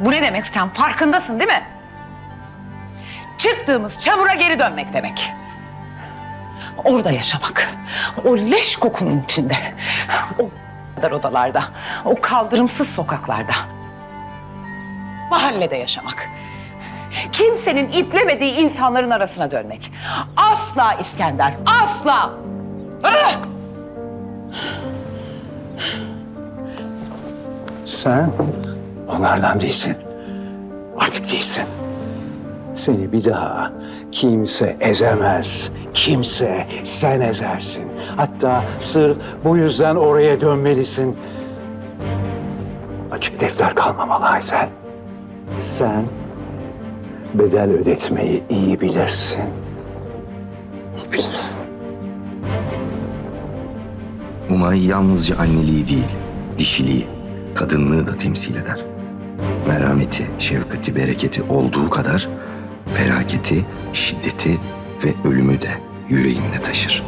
Bu ne demek sen farkındasın değil mi? Çıktığımız çamura geri dönmek demek. Orada yaşamak. O leş kokunun içinde. O dar odalarda. O kaldırımsız sokaklarda. Mahallede yaşamak. Kimsenin iplemediği insanların arasına dönmek. Asla İskender, asla! Ah! Sen onlardan değilsin. Artık değilsin. Seni bir daha kimse ezemez. Kimse sen ezersin. Hatta sırf bu yüzden oraya dönmelisin. Açık defter kalmamalı Aysel. Sen bedel ödetmeyi iyi bilirsin. İyi bilirsin. Umay yalnızca anneliği değil, dişiliği, kadınlığı da temsil eder. Merhameti, şefkati, bereketi olduğu kadar felaketi, şiddeti ve ölümü de yüreğinde taşır.